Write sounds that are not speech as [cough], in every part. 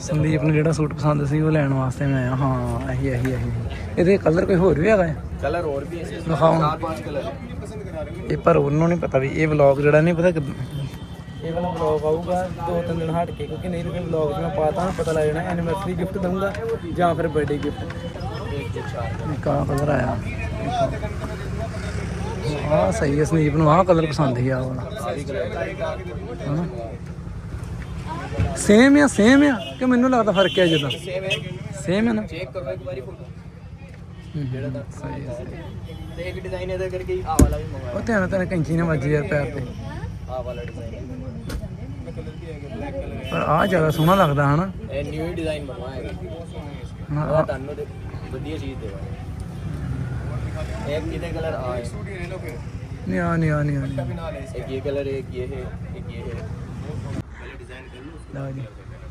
ਸੰਦੀਪ ਨੂੰ ਜਿਹੜਾ ਸੂਟ ਪਸੰਦ ਸੀ ਉਹ ਲੈਣ ਵਾਸਤੇ ਮੈਂ ਆਇਆ। ਹਾਂ ਇਹੀ ਇਹੀ ਇਹੀ। ਇਹਦੇ ਕਲਰ ਕੋਈ ਹੋਰ ਵੀ ਹੈਗਾ ਹੈ? ਕਲਰ ਹੋਰ ਵੀ ਹੈ ਦਿਖਾਓ। ਚਾਰ ਪੰਜ ਕਲਰ ਇਹ ਪਰ ਉਹਨੂੰ ਨਹੀਂ ਪਤਾ ਵੀ ਇਹ ਵਲੌਗ ਜਿਹੜਾ ਨਹੀਂ ਪਤਾ ਇਹ ਵਲੌਗ ਆਊਗਾ ਦੋ ਤਿੰਨ ਦਿਨ ਹਟ ਕੇ ਕਿਉਂਕਿ ਨਹੀਂ ਰੁਕੇ ਵਲੌਗ ਮੈਂ ਪਾਤਾ ਨਾ ਪਤਾ ਲੱਗ ਜਾਣਾ ਐਨੀਵਰਸਰੀ ਗਿਫਟ ਦਊਂਗਾ ਜਾਂ ਫਿਰ ਬਰਥਡੇ ਗਿਫਟ ਕਾ ਕਲਰ ਆਇਆ। ਆ ਸਹੀ ਹੈ ਸੰਦੀਪ ਨੂੰ ਆਹ ਕਲਰ ਪਸੰਦ ਹੀ ਆ ਵਾਲਾ। ਹਾਂ ਸੇਮ ਆ ਸੇਮ ਆ। ਕਿ ਮੈਨੂੰ ਲੱਗਦਾ ਫ਼ਰਕ ਹੈ ਜਿੱਦਾਂ। ਸੇਮ ਹੈ। ਨਾ। ਜਿਹੜਾ ਤਾਂ ਸਹੀ ਹੈ ਤੇ ਇੱਕ ਡਿਜ਼ਾਈਨ ਇਹਦਾ ਕਰਕੇ ਆ ਵਾਲਾ ਵੀ ਮੰਗਵਾਇਆ। ਉਹ ਧਿਆਨ ਧਿਆਨ ਕੈਂਚੀ ਨੇ ਵੱਜੀ ਯਾਰ ਪੈਰ ਤੇ। ਆ ਵਾਲਾ ਡਿਜ਼ਾਈਨ ਪਰ ਆ ਜ਼ਿਆਦਾ ਸੋਹਣਾ ਲੱਗਦਾ ਹਨਾ। ਇਹ ਨਿਊ ਡਿਜ਼ਾਈਨ ਬਣਵਾਇਆ ਹੈ। ਹਾਂ ਤੁਹਾਨੂੰ ਦੇ ਵਧੀਆ ਚੀਜ਼ ਦੇਵਾ ਇੱਕ ਇਹਦੇ ਕਲਰ ਆ ਲਓ ਜੀ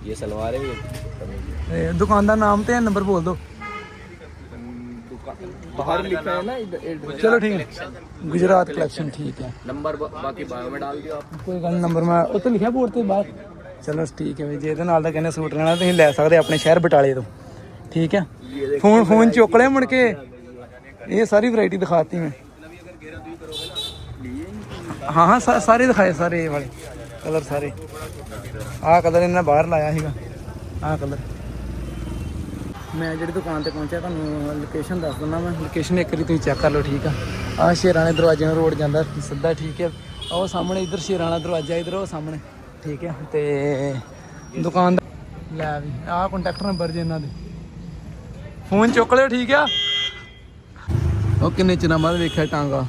ये सलवार है ये कमीज है। ਇਹ ਦੁਕਾਨ ਦਾ ਨਾਮ ਤੇ ਨੰਬਰ ਬੋਲ ਦਿਓ बाहर लिखा है ना इधर- इधर- ਚਲੋ ਠੀਕ ਹੈ ਗੁਜਰਾਤ ਕਲੈਕਸ਼ਨ ਠੀਕ ਹੈ नंबर बा- बाकी बायो में डाल दियो आप ਕੋਈ ਗੱਲ ਨੰਬਰ ਮੈਂ ਉੱਤੇ ਲਿਖਿਆ ਬੋਰਡ ਤੇ ਬਾਹਰ ਚਲੋ ਠੀਕ ਹੈ ਵੀ ਜੇ ਇਹਦੇ ਨਾਲ ਦਾ ਕਹਿੰਦੇ ਸੂਟ ਲੈਣਾ ਤੁਸੀਂ ਲੈ ਸਕਦੇ ਆਪਣੇ ਸ਼ਹਿਰ ਬਟਾਲੇ ਤੋਂ ਠੀਕ ਹੈ ਫੋਨ ਫੋਨ ਚੁੱਕ ਲਿਆ ਮੁੜ ਕੇ ਇਹ ਸਾਰੀ ਵੈਰਾਈਟੀ ਦਿਖਾਤੀ ਮੈਂ ਹਾਂ ਹਾਂ ਸਾ- ਸਾਰੇ ਦਿਖਾਏ ਸਾਰੇ ਇਹ ਵਾਲੇ ਕਲਰ ਸਾਰੇ। ਆਹ ਕਲਰ ਇਹਨਾਂ ਬਾਹਰ ਲਾਇਆ ਸੀਗਾ। ਆਹ ਕਲਰ। ਮੈਂ ਜਿਹੜੀ ਦੁਕਾਨ ਤੇ ਪਹੁੰਚਿਆ, ਤੁਹਾਨੂੰ ਲੋਕੇਸ਼ਨ ਦੱਸ ਦਿੰਦਾ ਮੈਂ। ਲੋਕੇਸ਼ਨ ਇੱਕ ਵਾਰੀ ਤੁਸੀਂ ਚੈੱਕ ਕਰ ਲਓ, ਠੀਕ ਆ? ਆਹ ਸ਼ੇਰਾਣੇ ਵਾਲੇ ਦਰਵਾਜ਼ੇ ਨੂੰ ਰੋਡ ਜਾਂਦਾ, ਸਿੱਧਾ ਠੀਕ ਹੈ ਉਹ ਸਾਹਮਣੇ ਇੱਧਰ ਸ਼ੇਰਾਣਾ ਦਰਵਾਜ਼ਾ, ਇੱਧਰ ਉਹ ਸਾਹਮਣੇ, ਠੀਕ ਹੈ ਤੇ ਦੁਕਾਨ ਲੈ ਵੀ, ਆਹ ਕੰਟੈਕਟ ਨੰਬਰ ਜੇ ਇਹਨਾਂ ਦੇ। ਫੋਨ ਚੁੱਕ ਲਿਓ, ਠੀਕ ਆ? ਉਹ ਕਿੰਨੇ ਚਿਰਾਂ ਬਾਅਦ ਵੇਖਿਆ ਟਾਂਗਾ?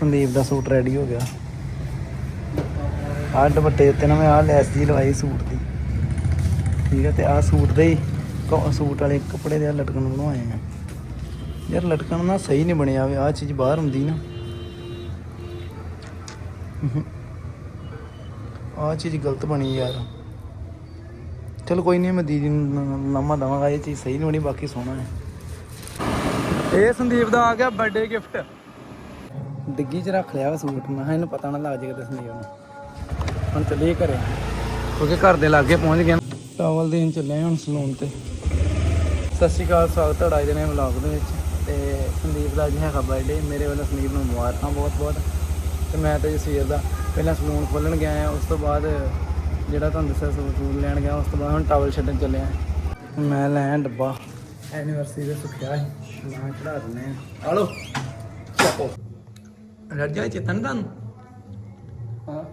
ਸੰਦੀਪ ਦਾ ਸੂਟ ਰੈਡੀ ਹੋ ਗਿਆ। ਆਹ ਦੁਪੱਟੇ ਉੱਤੇ ਨਾ ਮੈਂ ਆਹ ਲੈਸ ਜੀ ਲਵਾਈ ਸੂਟ ਦੀ। ਠੀਕ ਹੈ ਤੇ ਆਹ ਸੂਟ ਦੇ ਸੂਟ ਵਾਲੇ ਕੱਪੜੇ ਦੇ ਆਹ ਲਟਕਣ ਬਣਵਾਏ ਆ। ਯਾਰ ਲਟਕਣ ਨਾ ਸਹੀ ਨਹੀਂ ਬਣਿਆ ਵੇ, ਆਹ ਚੀਜ਼ ਬਾਹਰ ਹੁੰਦੀ ਨਾ। ਆਹ ਚੀਜ਼ ਗਲਤ ਬਣੀ ਯਾਰ। ਚਲ ਕੋਈ ਨਹੀਂ, ਮੈਂ ਦੀਦੀ ਨੂੰ ਲਾਮਾ ਦਵਾਂਗਾ, ਇਹ ਚੀਜ਼ ਸਹੀ ਨਹੀਂ ਬਣੀ, ਬਾਕੀ ਸੋਹਣਾ ਹੈ। ਇਹ ਸੰਦੀਪ ਦਾ ਆ ਗਿਆ ਬਰਥਡੇ ਗਿਫਟ ਡਿੱਗੀ 'ਚ ਰੱਖ ਲਿਆ ਵਾ ਸੂਟ, ਮੈਂ ਕਿਹਾ ਇਹਨੂੰ ਪਤਾ ਨਾ ਲੱਗ ਜਾਏ ਕਿਤੇ ਸੰਦੀਪ ਨੂੰ। ਹੁਣ ਚੱਲੀਏ ਘਰੇ। ਕਿਉਂਕਿ ਘਰ ਦੇ ਲਾਗੇ ਪਹੁੰਚ ਗਏ। ਟਾਵਲ ਦੇਣ ਚੱਲੇ ਹੁਣ ਸਲੂਨ ਤੇ। ਸਤਿ ਸ਼੍ਰੀ ਅਕਾਲ, ਸਵਾਗਤ ਤੁਹਾਡਾ ਅੱਜ ਦੇ ਨਵੇਂ ਵਲੌਗ ਦੇ ਵਿੱਚ। ਤੇ ਸੰਦੀਪ ਦਾ ਅੱਜ ਹੈਗਾ ਬਰਥਡੇ ਮੇਰੇ ਵੱਲੋਂ ਸੰਦੀਪ ਨੂੰ ਮੁਬਾਰਕਾਂ ਬਹੁਤ ਬਹੁਤ ਤੇ ਮੈਂ ਤੇ ਜਸੀਰ ਦਾ ਪਹਿਲਾਂ ਸਲੂਨ ਖੋਲਣ ਗਿਆ ਆ, ਉਸ ਤੋਂ ਬਾਅਦ ਜਿਹੜਾ ਤੁਹਾਨੂੰ ਦੱਸਿਆ ਸੂਟ ਲੈਣ ਗਿਆ, ਉਸ ਤੋਂ ਬਾਅਦ ਹੁਣ ਟਾਵਲ ਛੱਡਣ ਚੱਲੇ ਆ। ਮੈਂ ਲੈ ਡੱਬਾ। ਐਨੀਵਰਸਰੀ ਦੇ ਸੁੱਕਿਆ ਸੀ। ਲਾਂ ਚੜਾ ਦਿੰਦੇ ਆ। ਆਲੋ। ਚੱਕੋ ਰੱਜਾ ਚੇਤਨ ਤੁਹਾਨੂੰ ਹਾਂ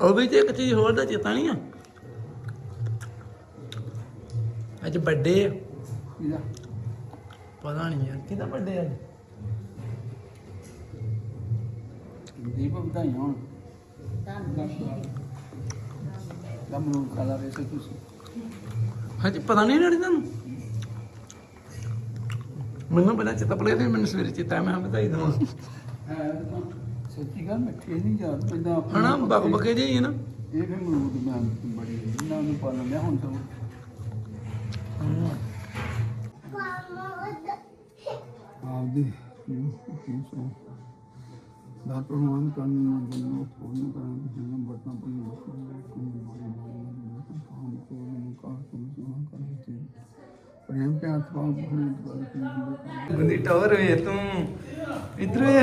ਉਹ ਵੀ ਤੇ ਇੱਕ ਚੀਜ਼ ਹੋਰ ਦਾ ਚੇਤਾ ਨਹੀਂ ਆ ਅੱਜ ਬਰਥਡੇ ਆ ਪਤਾ ਨਹੀਂ ਯਾਰ ਕਿਹਦਾ ਬਰਥਡੇ ਅੱਜ ਦੀਪ ਵਧਾਈਆਂ ਹੁਣ ਦਮ ਨੂੰ ਕਾਲਾ ਵੇ ਸੇ ਤੁਸੀਂ ਹਾਂਜੀ ਪਤਾ ਨਹੀਂ ਰੜੀ ਤੁਹਾਨੂੰ ਮੈਨੂੰ ਪਹਿਲਾਂ ਚੇਤਾ ਪੜਿਆ ਤੇ ਮੈਨੂੰ ਸਵੇਰੇ ਚੇਤਾ ਮੈਂ ਵਧਾਈ ਦਵਾਂ। ਹੈ ਤਾਂ ਸੱਚੀ ਗੱਲ ਮਿੱਠੀ ਨਹੀਂ ਯਾਦ ਪੈਂਦਾ ਆਪਣਾ ਹਣਾ ਬਕ ਬਕੇ ਜਿਹੀ ਹੈ ਨਾ। ਇਹ ਵੀ ਮਰੂਦ ਮੈਂ ਬੜੀ ਇਹਨਾਂ ਨੂੰ ਪਾਲਣ ਲਿਆ ਹੁਣ ਤਾਂ। ਆਪਦੇ ਦਾ ਪ੍ਰਮਾਣ ਕਰਨ ਨੂੰ ਬੰਨੋ ਪੂਰਨ ਕਰਨ ਨੂੰ ਬਰਤਨ ਪੂਰਨ ਪ੍ਰੇਮ ਪਿਆਰ ਤੋਂ। ਭੂਲ ਗੱਲ ਤੂੰ ਇਧਰ ਵੇ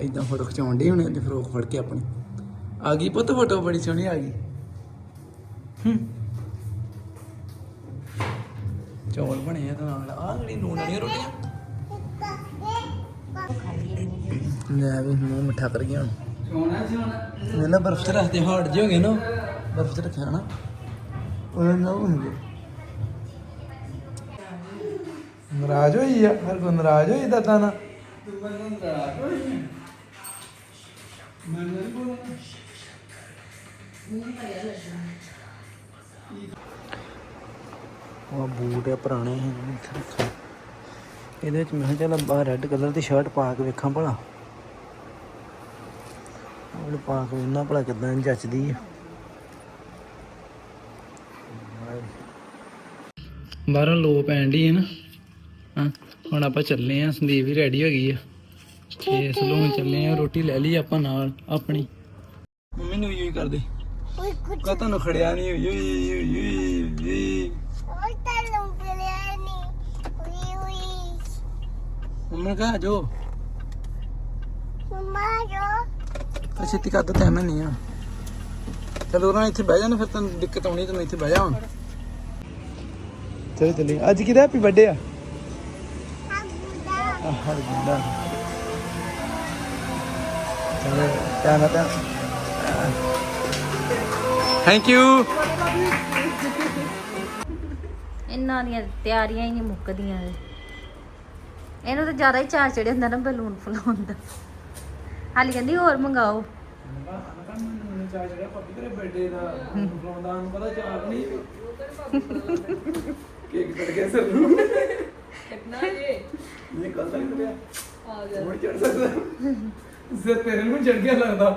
ਇਦਾਂ ਫੋਟੋ ਖਿਚਾਉਣ ਦੀ ਹੁਣ, ਤੇ ਫਰੋਕ ਫੜ ਕੇ ਆਪਣੀ। ਆ ਗਈ ਪੁੱਤ ਫੋਟੋ, ਬੜੀ ਸੋਹਣੀ ਆ ਗਈ। ਹੂੰ। ਚੌਲ ਬਣੇ ਆ ਤੇ ਨਾਲ। ਆ ਜਿਹੜੀ ਲੂਣ ਵਾਲੀਆਂ ਰੋਟੀਆਂ। ਲੈ ਵੀ ਮੂੰਹ ਮਿੱਠਾ ਕਰ ਗਿਆ ਹੁਣ। ਸੋਣਾ ਸੋਣਾ ਬਰਫ਼ ਚ ਰੱਖਦੇ ਹਾਰਡ ਜਿਹੇ ਹੋ ਗਏ ਨਾ ਬਰਫ਼ ਚ ਰੱਖਿਆ ਨਾ। ਉਹ ਨਾ ਹੋਣਗੇ ਨਾਰਾਜ਼ ਹੋਈ ਆ। ਹਰ ਕੋ ਨਰਾਜ਼ ਹੋਈ ਦਾਦਾ ਨਾ ਤੂੰ ਨਹੀਂ ਬੋਲਣਾ ਉਹ ਬੂਟ ਆ ਪੁਰਾਣੇ ਹੈ ਇੱਥੇ ਰੱਖੇ। ਇਹਦੇ ਵਿੱਚ ਮੈਂ ਕਿਹਾ ਚੱਲ ਬਾਹਰ ਰੈੱਡ ਕਲਰ ਦੀ ਸ਼ਰਟ ਪਾ ਕੇ ਵੇਖਾਂ ਭਲਾ। ਉਹ ਪਾ ਕੇ ਇਹਨਾਂ ਭਲਾ ਕਿਦਾਂ ਜੱਚਦੀ ਆ। ਬਾਹਰੋਂ ਲੋ ਪੈਣ ਦੀ ਹੈ ਨਾ। ਹਾਂ ਹੁਣ ਆਪਾਂ ਚੱਲੇ ਆ ਸੰਦੀਪ ਵੀ ਰੈਡੀ ਹੋ ਗਈ ਆ। ਤੇ ਸਲੂਨ ਚੱਲੇ ਆ ਰੋਟੀ ਲੈ ਲਈ ਆਪਾਂ ਨਾਲ ਆਪਣੀ। ਮੰਮੀ ਨੂੰ ਯੂਈ ਕਰਦੇ। ਕਾ ਤੁਹਾਨੂੰ ਖੜਿਆ ਨਹੀਂ ਹੋਈ ਹੋਈ ਹੋਈ ਮੰਮਾ ਕਾ ਜੋ ਤਾਂ ਛੇਤੀ ਕਰ ਦੋ ਟਾਈਮ ਨਹੀਂ ਆ। ਚਲੋ ਉਹਨਾਂ ਇੱਥੇ ਬਹਿ ਜਾਣਾ ਫਿਰ ਤੈਨੂੰ ਦਿੱਕਤ ਆਉਣੀ ਤੈਨੂੰ ਇੱਥੇ ਬਹਿ ਜਾ ਹੁਣ ਚਲੋ ਚੱਲੀ ਅੱਜ ਕਿਹਦਾ ਹੈਪੀ ਬਰਥਡੇ ਆ? ਆਹ ਗੁੰਡਾ। ਚਲੋ ਧਿਆਨ ਨਾਲ ਥੈਂਕ ਯੂ ਇਹਨਾਂ ਦੀਆਂ ਤਿਆਰੀਆਂ ਹੀ ਨਹੀਂ ਮੁੱਕਦੀਆਂ। ਇਹ। ਇਹਨੂੰ ਤਾਂ ਜ਼ਿਆਦਾ ਹੀ ਚਾਅ ਚੜਿਆ ਹੁੰਦਾ ਨਾ ਬਲੂਨ ਫਲਾਉਣ ਦਾ। ਹਾਲੀ ਕਹਿੰਦੀ ਹੋਰ ਮੰਗਾਓ। ਮੈਨੂੰ ਚਾਹ ਜਿਹੜਾ ਪੱਪੀ ਤੇਰੇ ਬਰਥਡੇ ਦਾ ਫਲਾਉਂਦਾ ਨੂੰ ਪਤਾ ਚਾਹ ਨਹੀਂ ਕੇਕ ਕੱਟ ਕੇ ਸਰ ਨੂੰ ਕਿੰਨਾ ਇਹ ਇਹ ਕੱਲ ਤੱਕ ਪਿਆ ਆ ਜਾ ਮੈਂ ਚੜ ਸਕਦਾ ਸਿਰ ਤੇਰੇ ਨੂੰ ਚੜ ਗਿਆ ਲੱਗਦਾ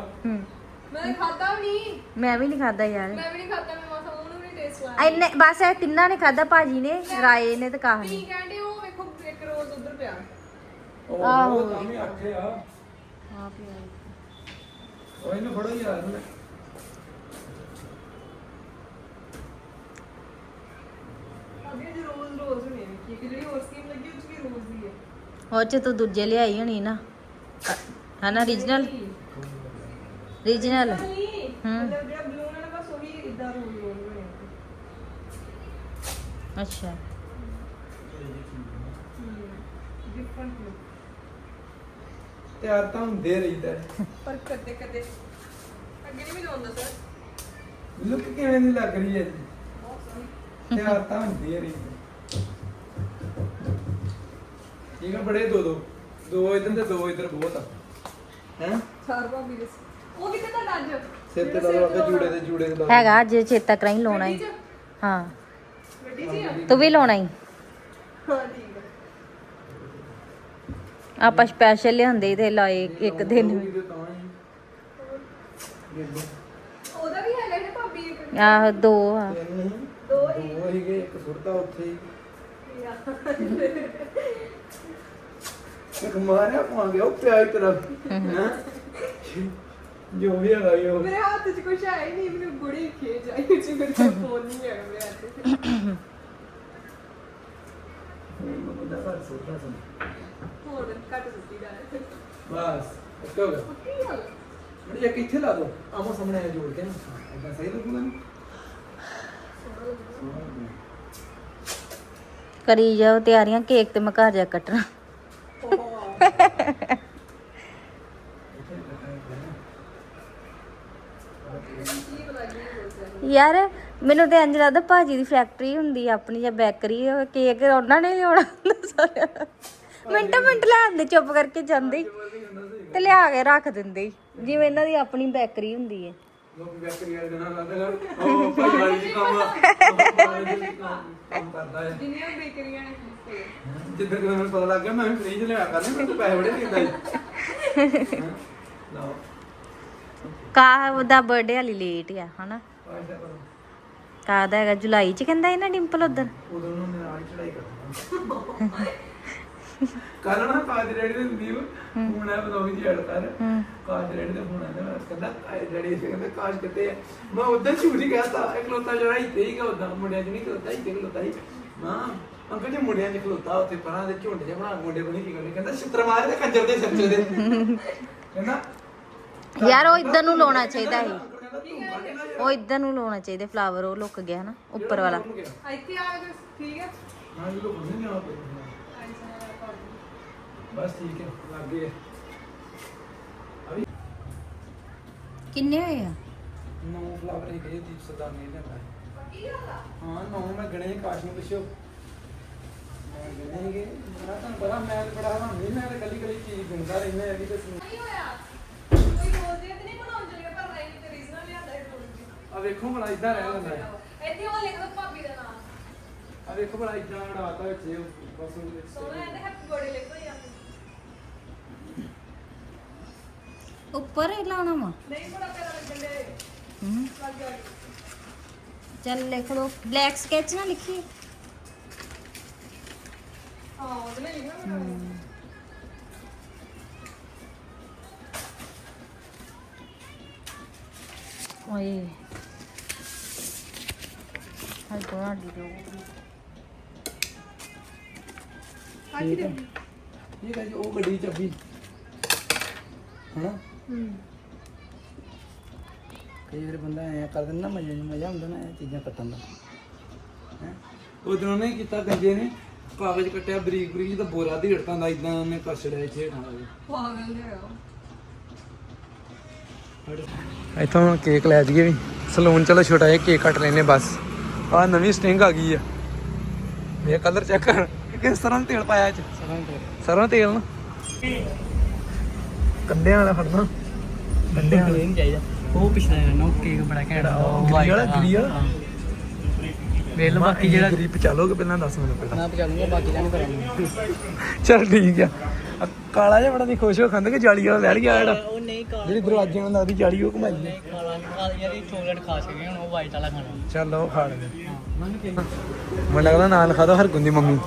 ਮੈਂ ਖਾਦਾ ਵੀ ਨਹੀਂ ਮੈਂ ਵੀ ਨਹੀਂ ਖਾਦਾ ਯਾਰ। ਮੈਂ ਵੀ ਨਹੀਂ ਖਾਦਾ ਮੈਂ ਮਾਸਾ ਉਹਨੂੰ ਵੀ ਟੇਸਟ ਲਾਇਆ। ਇੰਨੇ ਬਸ ਇਹ ਤਿੰਨਾਂ ਨੇ ਖਾਦਾ ਭਾਜੀ ਨੇ ਰਾਏ ਨੇ ਤੇ ਕਾਹ ਨੇ। ਕੀ ਕਹਿੰਦੇ ਉਹ ਵੇਖੋ ਇੱਕ ਰੋਜ਼ ਉਧਰ ਪਿਆ ਉਹ ਆਹੋ। ਤਾਂ ਵੀ ਆਖੇ ਆ ਹਾਂ ਪਿਆ ਉਹ ਇਹਨੂੰ ਫੜੋ ਯਾਰ ਮੈਂ ਅਭੀ ਜੀ ਰੋਜ਼ ਰੋਜ਼ ਨਹੀਂ ਵੇਖੀ ਕਿ ਜਿਹੜੀ ਹੋਰ ਸਕੀਮ ਲੱਗੀ ਉਹ ਚ ਵੀ ਰੋਜ਼ ਦੀ ਹੈ ਉਹ ਚ ਤੂੰ ਦੂਜੇ ਲਿਆਈ ਹੋਣੀ ਨਾ। ਹਨਾ ਰੀਜਨਲ ਰੀਜਨਲ ਨਹੀਂ। ਹਮ। ਮਤਲਬ ਜਿਹੜਾ ਬਲੂਨ ਹੈ ਨਾ ਬਸ ਉਹੀ ਇਦਾਂ ਰੋਜ਼ ਰੋਜ਼ ਬਣਿਆ ਅੱਛਾ ਡਿਫਰੈਂਟ ਲੁੱਕ ਤਿਆਰ ਤਾਂ ਹੁੰਦੇ ਰਹੀਦਾ ਪਰ ਕਦੇ ਕਦੇ ਅੱਗੇ ਨਹੀਂ ਮੈਨੂੰ ਆਉਂਦਾ ਸਰ। ਲੁੱਕ ਕਿਵੇਂ ਦੀ ਲੱਗ ਰਹੀ ਹੈ ਜੀ? ਤਿਆਰ ਤਾਂ ਹੁੰਦੇ ਰਹੀਦਾ ਠੀਕ ਆ ਬੜੇ ਦੋ ਦੋ ਦੋ ਇਧਰ ਤੇ ਦੋ ਇਧਰ ਬਹੁਤ ਆ। ਹੈ? ਚਾਰ ਭਾਬੀ ਦੇ ਉਹ ਕਿੱਥੇ ਦਾ ਅੱਜ। ਸਿਰ ਤੇ ਲਾ ਲਓ ਜੂੜੇ ਤੇ ਜੂੜੇ ਤੇ ਲਾ ਲਓ। ਹੈਗਾ ਅੱਜ ਚੇਤਾ ਕਰਾਈ ਲਾਉਣਾ ਹੀ। ਹਾਂ ਵੱਡੀ ਜੀ ਆ? ਤੂੰ ਵੀ ਲਾਉਣਾ ਹੀ ਹਾਂ ਠੀਕ ਆਪਾਂ ਸਪੈਸ਼ਲ ਲਿਆਂਦੇ ਤੇ ਲਾਏ ਇੱਕ ਦਿਨ। ਦੋ ਉਹਦਾ ਵੀ ਹੈਗਾ ਨਾ ਭਾਬੀ ਇੱਕ। ਆਹ ਦੋ ਆ। ਤਿੰਨ ਹੀ। ਦੋ ਹੀਗੇ ਇੱਕ ਸੁੱਟਦਾ ਉੱਥੇ ਹੀ। ਇੱਕ ਮਾਰਿਆ ਪਾ ਗਿਆ ਉਹ ਪਿਆ ਇੱਕ ਤਰਫ ਹੈਂ? ਜੋ ਵੀ ਹੈਗਾ ਉਹ। ਮੇਰੇ ਹੱਥ 'ਚ ਕੁਛ ਹੈ ਹੀ ਨਹੀਂ ਮੈਨੂੰ ਬੜੀ ਖੇਜ ਆਈ ਜੀ ਮੇਰੇ ਕੋਲ ਫੋਨ ਨਹੀਂ ਹੈਗਾ ਮੇਰੇ ਹੱਥ 'ਚ। ਉਹਦਾ ਘਰ ਸੁੱਟਦਾ ਸੀ। ਫੋਨ ਕੱਟ ਦਿੱਤੀ ਦਾ ਹੈ ਬਸ ਇੱਕ ਹੋ ਗਿਆ। ਕੀ ਹਾਲ ਬੜੀ ਇੱਕ ਇੱਥੇ ਲਾ ਦੋ। ਆਮੋ ਸਾਹਮਣੇ ਐਂ ਜੋੜ ਕੇ ਨਾ। ਇਦਾਂ ਸਹੀ ਲੱਗੂਗਾ ਨਾ? ਕਰੀ ਜਾਓ ਤਿਆਰੀਆਂ ਕੇਕ ਤੇ ਮੈਂ ਘਰ ਜਾ ਕੱਟਣਾ। ਯਾਰ ਮੈਨੂੰ ਤੇ ਇੰਜ ਲੱਗਦਾ ਭਾਜੀ ਦੀ ਫੈਕਟਰੀ ਹੁੰਦੀ ਆ ਆਪਣੀ ਜਾਂ ਬੇਕਰੀ ਕੇਕ ਉਹਨਾਂ ਨੇ ਲਿਆਉਣਾ ਹੁੰਦਾ ਸਾਰਾ। ਮਿੰਟ ਮਿੰਟ ਲੈ ਆਉਂਦੇ ਚੁੱਪ ਕਰਕੇ ਜਾਂਦੇ ਹੀ। ਤੇ ਲਿਆ ਕੇ ਰੱਖ ਦਿੰਦੇ। ਜਿਵੇਂ ਇਹਨਾਂ ਦੀ ਆਪਣੀ ਬੇਕਰੀ ਹੁੰਦੀ ਹੈ ਲੋਕ ਬੈਕਰੀ ਵਾਲੇ ਦਿਨਾਂ ਲੱਗਦਾ ਉਹ ਭਾਈ ਵਾਲੀ ਜੀ ਕੰਮ ਭਾਈ ਜੀ ਕੰਮ ਕੰਮ ਕਰਦਾ ਹੈ ਜਿੰਨੀਆਂ ਬੇਕਰੀਆਂ ਨੇ ਕੀਤੇ ਜਿੱਦਾਂ ਕਿ ਮੈਨੂੰ ਪਤਾ ਲੱਗ ਗਿਆ ਮੈਂ ਵੀ ਫ੍ਰੀਜ ਲਿਆ ਕਰਨੇ ਮੈਨੂੰ ਪੈਸੇ ਬੜੇ ਦਿੰਦਾ ਜੀ ਲਓ। ਕਾਹ ਦਾ ਬਰਥਡੇ ਵਾਲੀ ਲੇਟ ਆ ਹਨਾ? ਕਾਹ ਦਾ ਹੈਗਾ? ਜੁਲਾਈ ਚ ਕਹਿੰਦਾ ਇਹਨਾਂ ਡਿੰਪਲ ਉਧਰ ਉਦੋਂ ਨੂੰ ਨਾਲ ਚੜਾਈ ਕਰਦਾ। [laughs] ਕੱਲ ਨਾ ਕਾਜ ਰੈਡੀ ਦੇ ਸੰਦੀਪ ਹੁਣ ਆ ਬਲੌਗ ਜੀ ਐਡ ਕਰ। ਕਾਜ ਰੈਡੀ ਦੇ ਫੋਨ ਆਇਆ ਕਹਿੰਦਾ ਕਾਜ ਰੈਡੀ ਸੀ ਕਹਿੰਦਾ ਕਾਜ ਕਿਤੇ ਆ। ਮੈਂ ਉਦੋਂ ਝੂਠ ਹੀ ਕਹਤਾ ਇਕਲੌਤਾ ਜਿਹੜਾ ਇੱਥੇ ਹੀ ਉਦੋਂ ਮੁੰਡਿਆਂ ਚ ਨਹੀਂ ਖਲੋਤਾ ਇੱਥੇ ਖਲੋਤਾ ਸੀ। ਮਾਂ ਅੰਕਲ ਜੀ ਮੁੰਡਿਆਂ ਚ ਖਲੋਤਾ ਉੱਥੇ ਪਰਾਂ ਦੇ ਝੁੰਡ ਜਿਹਾ ਬਣਾ ਮੁੰਡੇ ਬਣੀ ਕੀ ਕਰਨੀ? ਕਹਿੰਦਾ ਛਿੱਤਰ ਮਾਰੇ ਤੇ ਕੰਜਰ ਦੇ ਸਿਰ ਚ ਦੇ। ਕਹਿੰਦਾ ਯਾਰ ਉਹ ਇਧਰ ਨੂੰ ਲਾਉਣਾ ਚਾਹੀਦਾ ਸੀ। ਕਹਿੰਦਾ ਨਾ ਉਹ ਇਧਰ ਨੂੰ ਲਾਉਣਾ ਚਾਹੀਦਾ ਫਲਾਵਰ ਉਹ ਲੁੱਕ ਗਿਆ ਨਾ ਉੱਪਰ ਵਾਲਾ। ਇੱਥੇ ਆ ਠੀਕ ਹੈ। ਹਾਂ ਇਹ ਲੋਕ ਨਹੀਂ ਆ ਪਏ ਬਸ ਠੀਕ ਹੈ ਲੱਗ ਗਏ। ਕਿੰਨੇ ਹੋਏ ਆ? ਨੌ ਫਲਾਵਰ ਹੀ ਗਏ ਦੀਪ ਸਰਦਾਰ ਨੇ ਲਿਆਂਦਾ ਹਾਂ। ਨੌ ਮੈਂ ਗਣੇ ਕਾਸ਼ ਨੂੰ ਪੁੱਛਿਓ। ਮੈਂ ਗਣੇ ਮੈਂ ਤੁਹਾਨੂੰ ਪਤਾ ਮੈਂ ਤਾਂ ਬੜਾ ਹਰਾਮ ਨਹੀਂ ਮੈਂ ਤਾਂ ਕੱਲੀ ਕੱਲੀ ਚੀਜ਼ ਗਿਣਦਾ ਰਹਿੰਦਾ ਹੈ ਕਿ ਤੇ ਨਹੀਂ ਹੋਇਆ। ਕੋਈ ਤੇ ਨਹੀਂ ਬਣਾਉਣ ਪਰ ਨਹੀਂ ਤੇ ਲਿਆਦਾ ਹੈ ਆ ਵੇਖੋ ਬੜਾ ਇਦਾਂ ਰਹਿ ਜਾਂਦਾ ਹੈ। ਇੱਥੇ ਉਹ ਲਿਖ ਦੋ ਭਾਬੀ ਦਾ ਨਾਮ। ਆ ਵੇਖੋ ਭਲਾ ਇਦਾਂ ਉਡਾਤਾ ਵਿੱਚ ਬਸ ਉਹਦੇ ਵਿੱਚ ਉੱਪਰ ਹੀ ਲਾਉਣਾ ਵਾ। ਨਹੀਂ ਬੜਾ ਪਿਆਰਾ ਲੱਗਣ ਦੇ ਹਮ। ਚੱਲ ਲਿਖ ਲੋ ਬਲੈਕ ਸਕੈਚ ਨਾ ਲਿਖੀ। ਹਾਂ ਉਹਦੇ ਲਈ ਲਿਖਣਾ ਓਏ। ਹਾਈ ਕੋਣਾ ਦੀ ਦੋ ਆ। ਕੀ ਦੇ ਇਹ ਕਹੇ ਉਹ ਗੱਡੀ ਦੀ ਚਾਬੀ। ਹਨਾ ਹੂੰ ਕਈ ਵਾਰ ਬੰਦਾ ਐ ਕਰ ਦਿੰਦਾ ਮਜ਼ਾ ਮਜ਼ਾ ਹੁੰਦਾ ਨਾ ਇਹ ਚੀਜ਼ਾਂ ਕੱਟਣ ਦਾ। ਹੈ? ਉਦੋਂ ਨੇ ਕੀਤਾ ਗੰਜੇ ਨੇ ਕਾਗਜ਼ ਕੱਟਿਆ ਬਰੀਕ ਬਰੀਕ ਜਿਹਾ ਬੋਰਾ ਦੀ ਢੜਕਾਂ ਦਾ ਇਦਾਂ ਉਹਨੇ ਕਰ ਛੜਿਆ ਇੱਥੇ ਹੇਠਾਂ ਪਾਗਲ ਦੇ ਆ ਇੱਥੋਂ ਕੇਕ ਲੈ ਜਾਈਏ ਵੀ। ਸਲੂਨ ਚਲੋ ਛੋਟਾ ਜਿਹਾ ਕੇਕ ਕੱਟ ਲੈਨੇ ਬਸ। ਆ ਨਵੀਂ ਸਟਿੰਗ ਆ ਗਈ ਆ। ਇਹ ਕਲਰ ਚੈੱਕ ਕਰ। ਕਿਸ ਤਰ੍ਹਾਂ ਦਾ ਤੇਲ ਪਾਇਆ ਇਹ ਚ ਸਰੋਂ ਦਾ ਤੇਲ ਨਾ। ਕੰਡਿਆਂ ਵਾਲਾ ਫੜਨਾ ਕੰਡਿਆਂ ਵਾਲਾ। ਨਹੀਂ ਚਾਹੀਦਾ। ਉਹ ਪਿਛਲਾ ਨਾ ਕੇਕ ਬੜਾ ਘੈਂਟ ਗਰੀ ਵਾਲਾ ਗਰੀ ਵਾਲਾ? ਵੇਲ ਬਾਕੀ ਜਿਹੜਾ ਗਰੀਪ ਚਾਲੋਗੇ ਪਹਿਲਾਂ ਦੱਸ ਮੈਨੂੰ ਪਹਿਲਾਂ। ਨਾ ਪਚਾਲੂਗਾ ਬਾਕੀ ਨਹੀਂ ਕਰਾਂਗੇ ਚਲ ਠੀਕ ਆ। ਕਾਲਾ ਜਿਹਾ ਬੜਾ ਦੀ ਖੁਸ਼ ਹੋ ਖਾਂਦੇ ਕਿ ਜਾਲੀ ਵਾਲਾ ਲੈ ਲਿਆ ਜਿਹੜਾ। ਉਹ ਨਹੀਂ ਕਾਲਾ ਜਿਹੜੀ ਦਰਵਾਜ਼ੇ ਨਾਲ ਲੱਗਦੀ ਜਾਲੀ ਉਹ ਘੁਮਾਈ ਨਹੀਂ ਕਾਲਾ ਨਹੀਂ ਇਹ ਚੋਕਲੇਟ ਖਾ ਸਕੇ ਹੁਣ ਉਹ ਵਾਈਟ ਵਾਲਾ ਖਾਣਾ। ਚੱਲ ਉਹ ਖਾ ਲੈਂਦੇ ਮੰਨ ਕਹਿੰਦਾ ਨਾਲ ਖਾ ਦੋ ਹਰ ਗੁੰਦੀ ਮੰਮੀ।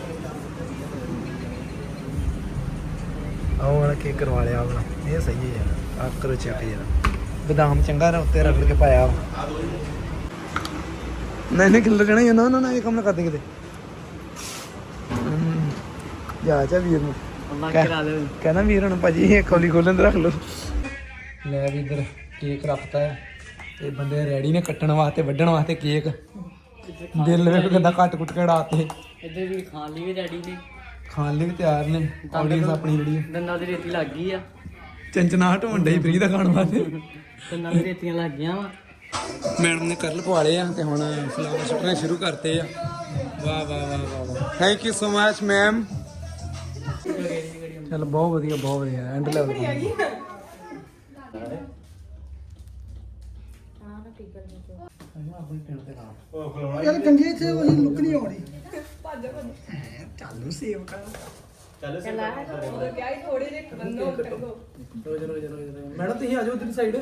ਆਹ ਵਾਲਾ ਕੇਕ ਕਰਵਾ ਲਿਆ ਆਪਣਾ। ਇਹ ਸਹੀ ਹੈ ਯਾਰ ਆ ਕਰੋ ਚੈੱਕ ਯਾਰ। ਬਦਾਮ ਚੰਗਾ ਰ ਉੱਤੇ ਰਗੜ ਕੇ ਪਾਇਆ। ਨਹੀਂ ਨਹੀਂ ਕਿੱਲਰ ਜਣਾ ਨਾ ਨਾ ਨਾ ਇਹ ਕੰਮ ਨਾ ਕਰਦੇ ਕਿਤੇ। ਹਮ, ਜਾ ਚਾ ਵੀਰ ਨੂੰ। ਅੱਲਾ ਕਹਿ- ਕਰਾ ਦੇ ਕਹਿੰਦਾ ਵੀਰ ਹੁਣ ਭਾਜੀ ਇਹ ਕੌਲੀ ਖੋਲਣ ਤੇ ਰੱਖ ਲਓ। ਲੈ ਵੀ ਇੱਧਰ ਕੇਕ ਰੱਖਤਾ ਹੈ। ਤੇ ਬੰਦੇ ਰੈਡੀ ਨੇ ਕੱਟਣ ਵਾਸਤੇ ਵੱਢਣ ਵਾਸਤੇ ਕੇਕ। ਦਿਲ ਵੇਖ ਕਿੰਦਾ ਕੱਟ ਕੁੱਟ ਕੇ ਉਡਾਤੇ ਇੱਧਰ ਵੀ ਖਾਣ ਲਈ ਵੀ ਡੈਡੀ ਨੇ। ਖਾਣ ਲਈ ਵੀ ਤਿਆਰ ਨੇ ਆਡੀਅנס ਆਪਣੀ ਜਿਹੜੀ ਹੈ। ਦੰਦਾਂ ਦੀ ਰੇਤੀ ਲੱਗ ਗਈ ਆ। ਚੰਚਨਾਹਟ ਹੋਣ ਡਈ ਫ੍ਰੀ ਦਾ ਖਾਣ ਵਾਸਤੇ। ਦੰਦਾਂ ਦੀ ਰੇਤੀਆਂ ਲੱਗ ਗਈਆਂ ਵਾ। ਮੈਡਮ ਨੇ ਕਰਲ ਪਵਾ ਲਏ ਆ ਤੇ ਹੁਣ ਫਲਾਵਰ ਸੁੱਟਣੇ ਸ਼ੁਰੂ ਕਰਤੇ ਆ। ਵਾਹ ਵਾਹ ਵਾਹ ਵਾਹ ਵਾਹ। Thank you so much ma'am ਚਲ ਬਹੁਤ ਵਧੀਆ ਬਹੁਤ ਵਧੀਆ। ਐਂਡ ਲੈਵਲ ਯਾਰ ਕੰਗੇ ਇੱਥੇ ਉਹੀ ਲੁੱਕ ਨਹੀਂ ਆਉਣੀ। ਚਾਲੂ ਸੇਵ ਕਰ। ਉਹਦਾ ਕਿਹਾ ਹੀ ਥੋੜੇ ਜਿਹੇ ਬੰਨੋ ਟੰਗੋ ਰੋਜ਼ ਰੋਜ਼ ਰੋਜ਼ ਮੈਡਮ ਤੁਸੀਂ ਆ ਜਾਓ ਉਧਰ ਸਾਈਡ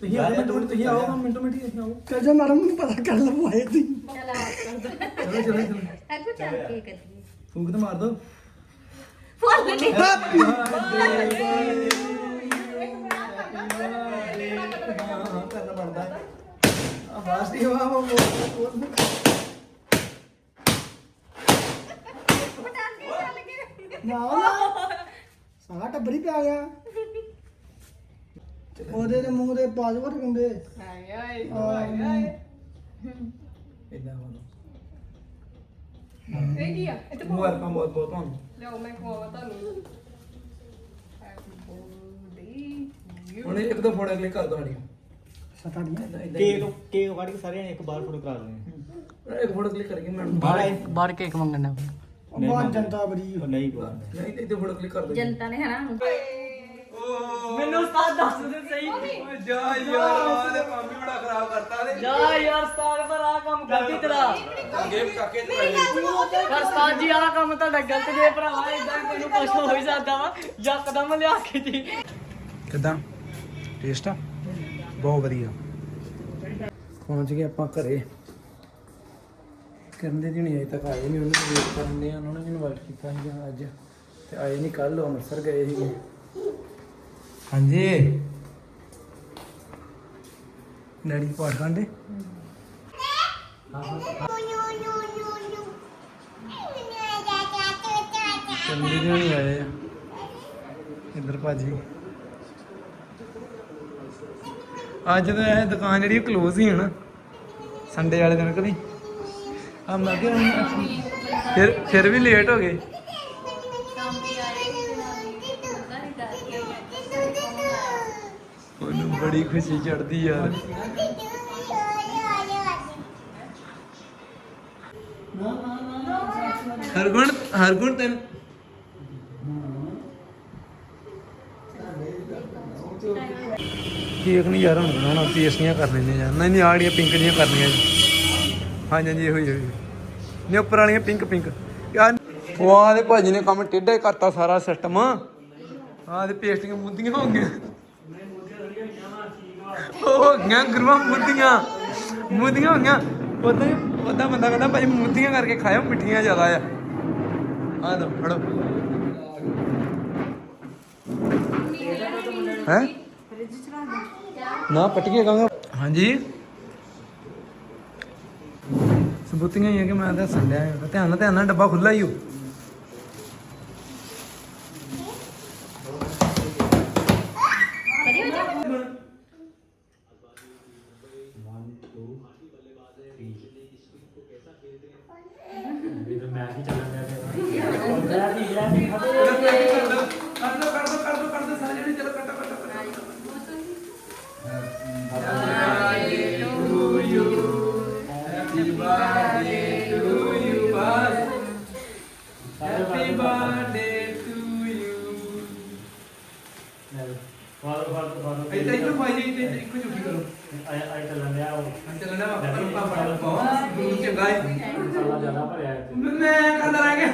ਤੁਸੀਂ ਆ ਜਾਓ ਮਿੰਟ ਮਿੰਟ ਤੁਸੀਂ ਆਓ ਮਿੰਟ ਮਿੰਟ ਤੁਸੀਂ ਆਓ। ਚੱਲ ਜਾ ਮੈਡਮ ਨੂੰ ਪਤਾ ਕਰ ਲਵਾਏ ਤੁਸੀਂ। ਚੱਲ ਆ ਚਲੋ ਚਲੋ ਚਲੋ। ਅੱਗੋਂ ਚੱਲ ਕੇ ਕਰੀਏ। ਫੂਕ ਤੇ ਮਾਰ ਦੋ। ਫੁੱਲ ਨਹੀਂ ਹਾਂ ਕਰਨਾ ਬਣਦਾ। ਆ ਬਾਸ ਦੀ ਵਾਹ ਵਾਹ ਨਾ ਨਾ। ਸਾਰਾ ਟੱਬਰ ਹੀ ਪਿਆ ਗਿਆ। ਉਹਦੇ ਦੇ ਮੂੰਹ ਦੇ ਪਾਸਵਰਡ ਕਹਿੰਦੇ ਆਏ ਆਏ ਆਏ ਆਏ ਇਦਾਂ ਹੋਣਾ। ਇਹ ਕੀ ਆ? ਇਹ ਤਾਂ ਮੁਬਾਰਕਾਂ ਬਹੁਤ ਬਹੁਤ ਤੁਹਾਨੂੰ। ਮੈਂ ਹੁਣ ਇੱਕ ਦੋ ਫੋਟੋ ਕਲਿੱਕ ਕਰ ਦੋ ਸਾਡੀਆਂ। ਸਤਾ ਨਹੀਂ ਕੇਕ ਕੇਕ ਕੱਢ ਕੇ ਸਾਰੇ ਨੇ ਇੱਕ ਬਾਰ ਫੋਟੋ ਕਰਾ ਲੈਣੇ। ਇੱਕ ਫੋਟੋ ਕਲਿੱਕ ਕਰਕੇ ਮੈਡਮ ਬਾਹਰ ਬਾਹਰ ਕੇਕ ਮੰਗਣਾ ਬਹੁਤ ਜਨਤਾ ਬੜੀ ਉਹ ਨਹੀਂ ਕੋਈ ਨਹੀਂ। ਤੇ ਇੱਥੇ ਫੋਟੋ ਕਲਿੱਕ ਕਰ ਦੋ ਜਨਤਾ ਨੇ ਹਨਾ? ਮੈਨੂੰ ਉਸਤਾਦ ਦੱਸ ਦੇ ਸਹੀ। ਜਾ ਯਾਰ ਤੇ ਮਾਮੀ ਬੜਾ ਖਰਾਬ ਕਰਤਾ ਤੇ। ਜਾ ਯਾਰ ਉਸਤਾਦ ਪਰ ਆ ਕੰਮ ਗਲਤੀ ਤੇਰਾ ਗੇਮ ਕਾਕੇ ਤੇ ਯਾਰ ਉਸਤਾਦ ਜੀ ਆ ਕੰਮ ਤੁਹਾਡਾ ਗਲਤ ਜੇ ਭਰਾਵਾ ਇਦਾਂ ਤੈਨੂੰ ਕੁਝ ਹੋ ਹੀ ਸਕਦਾ ਵਾ। ਯਕਦਮ ਲਿਆ ਕੇ ਜੀ ਕਿਦਾਂ? ਟੇਸਟ ਆ? ਬਹੁਤ ਵਧੀਆ। ਪਹੁੰਚ ਗਏ ਆਪਾਂ ਘਰੇ। ਕਰਨ ਦੇ ਦਿਨ ਅਜੇ ਤੱਕ ਆਏ ਨਹੀਂ, ਉਹਨੂੰ ਵੇਟ ਕਰਨ ਦੇ ਉਹਨਾਂ ਨੇ ਇਨਵਾਈਟ ਕੀਤਾ ਸੀਗਾ ਅੱਜ। ਤੇ ਆਏ ਨਹੀਂ ਕੱਲ ਅੰਮ੍ਰਿਤਸਰ ਗਏ ਸੀ ਹਾਂਜੀ। ਡੈਡੀ ਪਾਠ ਕਰਦੇ ਚੰਦੀ ਦੇ ਨਹੀਂ ਆਏ ਆ। ਇੱਧਰ ਭਾਜੀ ਅੱਜ ਤਾਂ ਇਹ ਦੁਕਾਨ ਜਿਹੜੀ ਕਲੋਜ਼ ਹੀ ਹੈ ਨਾ। ਸੰਡੇ ਵਾਲੇ ਦਿਨ ਕਦੀ? ਆ ਮੈਂ ਫਿਰ ਫਿਰ ਵੀ ਲੇਟ ਹੋ ਗਏ। ਉਹਨੂੰ ਬੜੀ ਖੁਸ਼ੀ ਚੜਦੀ ਯਾਰ ਹਰਗੁਣ ਹਰਗੁਣ ਤੈਨੂੰ। ਕੇਕ ਨਹੀਂ ਯਾਰ ਹੁਣ ਬਣਾਉਣਾ ਪੇਸਟੀਆਂ ਕਰ ਲੈਂਦੇ ਯਾਰ। ਨਹੀਂ ਨਹੀਂ ਆੜੀਆਂ ਪਿੰਕ ਦੀਆਂ ਕਰਨੀਆਂ ਜੀ ਹਾਂਜੀ ਹਾਂਜੀ ਇਹੋ ਹੀ ਇਹੋ ਹੀ। ਨੇ ਉੱਪਰ ਵਾਲੀਆਂ ਪਿੰਕ ਪਿੰਕ ਵਾਹ ਦੇ ਭਾਜੀ ਨੇ ਕੰਮ ਟੇਢਾ ਹੀ ਕਰਤਾ ਸਾਰਾ ਸਿਸਟਮ ਆਹ ਦੇ ਪੇਸਟੀਆਂ ਮੁੰਦੀਆਂ ਹੋ ਗਈਆਂ। ਉਹ ਹੋ ਗਈਆਂ ਗੁਰੂਆਂ ਮੁੰਦੀਆਂ ਮੁੰਦੀਆਂ ਹੋ ਗਈਆਂ। ਉਦਾਂ ਉਦਾਂ ਬੰਦਾ ਕਹਿੰਦਾ ਭਾਜੀ ਮੁੰਦੀਆਂ ਕਰਕੇ ਖਾਇਓ ਮਿੱਠੀਆਂ ਜ਼ਿਆਦਾ ਆ। ਆ ਲਓ ਫੜੋ। ਹੈ? ਨਾ ਪਟੀਆਂ ਕਹਾਂਗਾ ਹਾਂਜੀ। ਸਬੂਤੀਆਂ ਹੀ ਹੈ ਕਿ ਮੈਂ ਤਾਂ ਸੰਡਿਆ ਧਿਆਨ ਨਾਲ ਧਿਆਨ ਨਾਲ, ਡੱਬਾ ਖੁੱਲਾ ਹੀ ਹੋ ਹੈਪੀ ਝੂਠੀ ਕਰੋ ਆਈ ਆਈ ਚੱਲਣ ਡਿਆ ਉਹ ਹਾਂ ਚੱਲਣਾ ਵਾ ਪਰ ਪਾਪਾ ਬਹੁਤ ਗੁਰੂ ਚੰਗਾ ਹੈ ਮਸਾਲਾ ਜ਼ਿਆਦਾ ਭਰਿਆ ਹੈ ਮੈਂ ਕਰਦਾ ਰਹਿ ਗਿਆ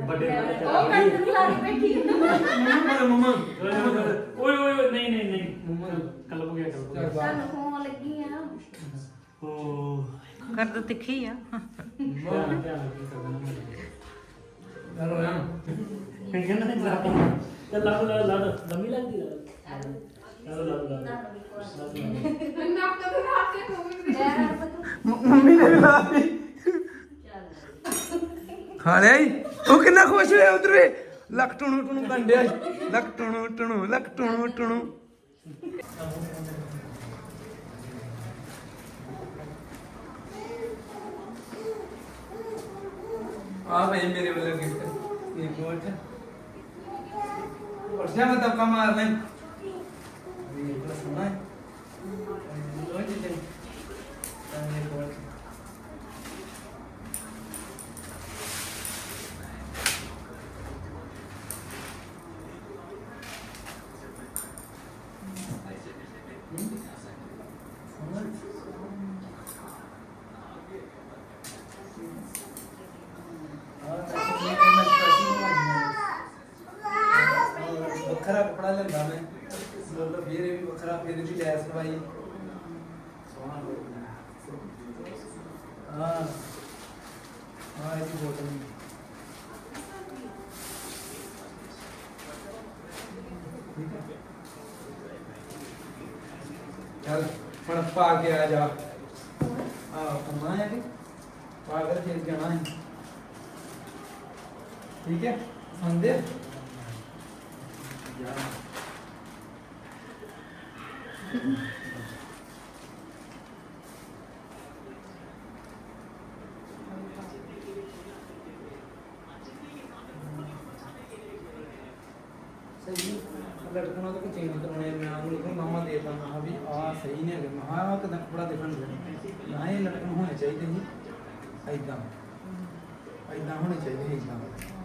ਵੱਡੇ ਨਾਲ ਚੱਲ ਮਮਾ ਮਮਾ ਓਏ ਓਏ ਓਏ ਨਹੀਂ ਨਹੀਂ ਨਹੀਂ ਕਲਪ ਗਿਆ ਕਲਪ ਗਿਆ ਤੁਹਾਨੂੰ ਫੋਨ ਲੱਗੀ ਆ ਓ ਕਰ ਦੋ ਤਿੱਖੀ ਆ ਧਿਆਨ ਧਿਆਨ ਕੀ ਕਰਨਾ ਚਲੋ ਨਾ ਮੈਂ ਕਹਿੰਦਾ ਨਹੀਂ ਜ਼ਰਾ ਚੱਲ ਲੱਗ ਲੱਗ ਲੱਗ ਲੰਮੀ ਲੱਗਦੀ ਹੈ ਚਲੋ ਲੱਗ ਲੱਗ ਮੈਂ ਆਪਣਾ ਤਾਂ ਰਾਤ ਕੇ ਤੂੰ ਵੀ ਮੰਮੀ ਨੇ ਵੀ ਲਾਤੀ ਖਾ ਲਿਆ ਈ ਉਹ ਕਿੰਨਾ ਖੁਸ਼ ਹੋਇਆ ਉਧਰ ਵੇ ਲੱਕ ਟਣੂ ਟਣੂ ਕੰਡਿਆ ਲੱਕ ਟਣੂ ਟਣੂ ਲੱਕ ਟਣੂ ਟਣੂ ਆ ਭਾਈ ਮੇਰੇ ਵੱਲੋਂ ਗਿਫਟ ਇਹ ਕੋਟ और क्या बता का मार ले ਵੱਖਰਾ ਕਪੜਾ ਲੈਂਦਾ ਮੈਂ ਮਤਲਬ ਫਿਰ ਇਹ ਵੀ ਵੱਖਰਾ ਫਿਰ ਵੀ ਲੈਸ ਲਵਾਈ ਸੋਹਣਾ ਹੋ ਗਿਆ ਹਾਂ ਹਾਂ ਇਹ ਵੀ ਬੋਤਲ ਠੀਕ ਹੈ ਚੱਲ ਹੁਣ ਪਾ ਕੇ ਆ ਜਾ ਆ ਕੰਮਾ ਹੈ ਕਿ ਪਾ ਕੇ ਫਿਰ ਜਾਣਾ ਹੈ ਠੀਕ ਹੈ ਸੰਦੇ ਸਹੀ ਲੜਕਣਾ ਤਾਂ ਚੇਂਜ ਕਰਾਉਣੇ ਮੈਂ ਉਹਨੂੰ ਲਿਖੂ ਮਾਮਾ ਦੇ ਦਾਂ ਮੈਂ ਵੀ ਆ ਸਹੀ ਨਹੀਂ ਹੈਗਾ ਮੈਂ ਆ ਕਿਦਾਂ ਕਪੜਾ ਦੇਖਣ ਦੇ ਨਾ ਇਹ ਲੜਕਣ ਹੋਣੇ ਚਾਹੀਦੇ ਸੀ ਐਦਾਂ ਐਦਾਂ ਹੋਣੇ ਚਾਹੀਦੇ ਸੀ ਐਦਾਂ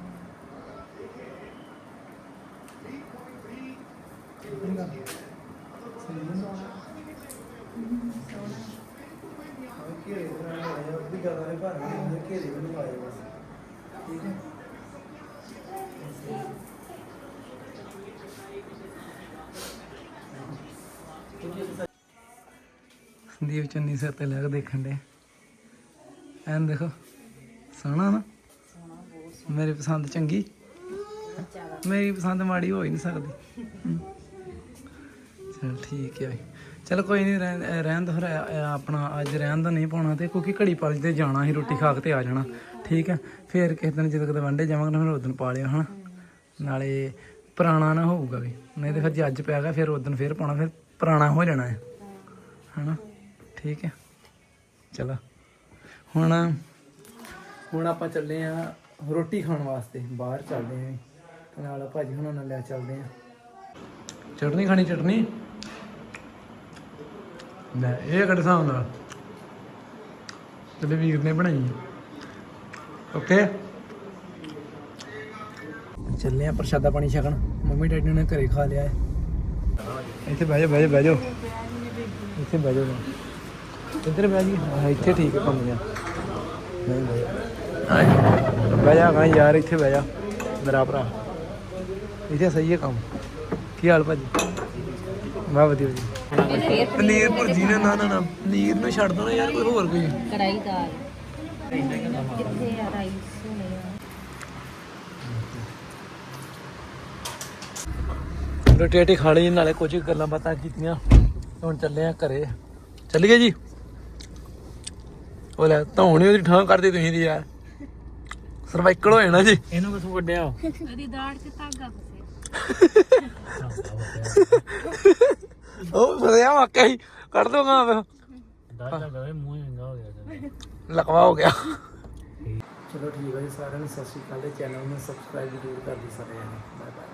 ਸੰਦੀਪ ਚੰਨੀ ਸਿਰ ਤੇ ਲੈ ਕੇ ਦੇਖਣ ਦੇ ਐਨ ਦੇਖੋ, ਸੋਹਣਾ ਨਾ? ਮੇਰੀ ਪਸੰਦ ਚੰਗੀ। ਮੇਰੀ ਪਸੰਦ ਮਾੜੀ ਹੋ ਹੀ ਨਹੀਂ ਸਕਦੀ। ਹਮ। ਚਲ ਠੀਕ ਹੈ ਚਲ ਕੋਈ ਨਹੀਂ, ਰਹਿਣ ਦੋ ਫਿਰ ਆਪਣਾ ਅੱਜ ਰਹਿਣ ਦਾ ਨਹੀਂ ਪਾਉਣਾ ਤੇ ਕਿਉਂਕਿ ਘੜੀ ਪਲ ਤੇ ਜਾਣਾ ਸੀ, ਰੋਟੀ ਖਾ ਕੇ ਤੇ ਆ ਜਾਣਾ। ਠੀਕ ਹੈ, ਫਿਰ ਕਿਸੇ ਦਿਨ ਜਦੋਂ ਕਦੇ ਵੰਡੇ ਜਾਵਾਂਗੇ ਨਾ ਫਿਰ ਉਦੋਂ ਪਾ ਲਿਓ ਹਨਾ? ਨਾਲੇ ਪੁਰਾਣਾ ਨਾ ਹੋਊਗਾ ਵੀ। ਨਹੀਂ ਤੇ ਫਿਰ ਜੇ ਅੱਜ ਪਿਆ ਗਿਆ, ਫਿਰ ਉਦੋਂ ਫਿਰ ਪਾਉਣਾ, ਫਿਰ ਪੁਰਾਣਾ ਹੋ ਜਾਣਾ ਹੈ। ਹਨਾ? ਠੀਕ ਹੈ। ਚਲੋ। ਹੁਣ ਹੁਣ ਆਪਾਂ ਚੱਲੇ ਆ ਰੋਟੀ ਖਾਣ ਵਾਸਤੇ। ਬਾਹਰ ਚੱਲਦੇ ਆਂ। ਤੇ ਨਾਲ ਭਾਜੀ ਹੁਣਾਂ ਨਾਲ ਲੈ ਚੱਲਦੇ ਆ। ਚਟਨੀ ਖਾਣੀ, ਚਟਨੀ? ਲੈ, ਇਹ ਕਿਹੜਾ ਹਿਸਾਬ ਨਾਲ? ਤੇਰੇ ਵੀਰ ਨੇ ਬਣਾਈ ਓਕੇ? ਚੱਲੇ ਆ ਪ੍ਰਸ਼ਾਦਾ ਪਾਣੀ ਛਕਣ। ਮੰਮੀ ਡੈਡੀ ਨੇ ਘਰੇ ਖਾ ਲਿਆ ਹੈ ਇੱਥੇ ਬਹਿ ਜਾ ਬਹਿ ਜਾ ਬਹਿ ਜਾ। ਇੱਥੇ ਬਹਿ ਜਾ। ਇੱਧਰ ਬਹਿ ਜੀ। ਹਾਂ ਇੱਥੇ ਠੀਕ ਹੈ ਕੰਮ ਜਾ ਨਹੀਂ ਬਹਿ ਬਹਿ ਜਾ ਗਾ ਯਾਰ ਇੱਥੇ ਬਹਿ ਜਾ। ਮੇਰਾ ਭਰਾ। ਇੱਥੇ ਸਹੀ ਹੈ ਕੰਮ। ਕੀ ਹਾਲ ਭਾਜੀ? ਮੈਂ ਵਧੀਆ ਜੀ। ਪਨੀਰ ਭੁਰਜੀ ਨੇ ਨਾ ਨਾ। ਨਾ ਪਨੀਰ ਨੂੰ ਛੱਡ ਦੋ ਨਾ ਯਾਰ ਕੋਈ ਹੋਰ ਕੋਈ। ਕੜਾਈ ਦਾਲ। ਕਿੱਥੇ ਆ ਰਾਈਸ ਰੋਟੀ ਰਾਟੀ ਖਾ ਲਈ ਨਾਲੇ ਕੁਝ ਗੱਲਾਂ ਬਾਤਾਂ ਕੀਤੀਆਂ। ਹੁਣ ਚੱਲੇ ਆ ਘਰੇ। ਚੱਲੀਏ ਜੀ? ਉਹ ਲੈ ਧੌਣੀ ਉਹਦੀ ਠਾਂ ਕਰਦੇ ਤੁਸੀਂ ਦੀ ਯਾਰ। ਸਰਵਾਈਕਲ ਹੋ ਜਾਣਾ ਜੀ। ਇਹਨੂੰ ਕਿਥੋਂ ਕੱਢਿਆ ਉਹਦੀ ਦਾੜ 'ਚ ਧਾਗਾ ਫਸੇ ਉਹ ਫਸਿਆ ਵਾਕਿਆ ਹੀ। ਕੱਢ ਦੋਗਾ ਮੈਂ। ਦਾਦਾ ਗਵੇ ਮੂੰਹ ਹੀ ਵਿੰਗਾ ਹੋ ਗਿਆ। ਲਕਵਾ ਹੋ ਗਿਆ। ਚਲੋ ਠੀਕ ਹੈ ਜੀ ਸਾਰਿਆਂ ਨੂੰ ਸਤਿ ਸ਼੍ਰੀ ਅਕਾਲ। ਚੈਨਲ ਨੂੰ ਸਬਸਕ੍ਰਾਈਬ ਜ਼ਰੂਰ ਕਰ ਦਿਓ ਸਾਰਿਆਂ ਨੇ ਬਾਏ ਬਾਏ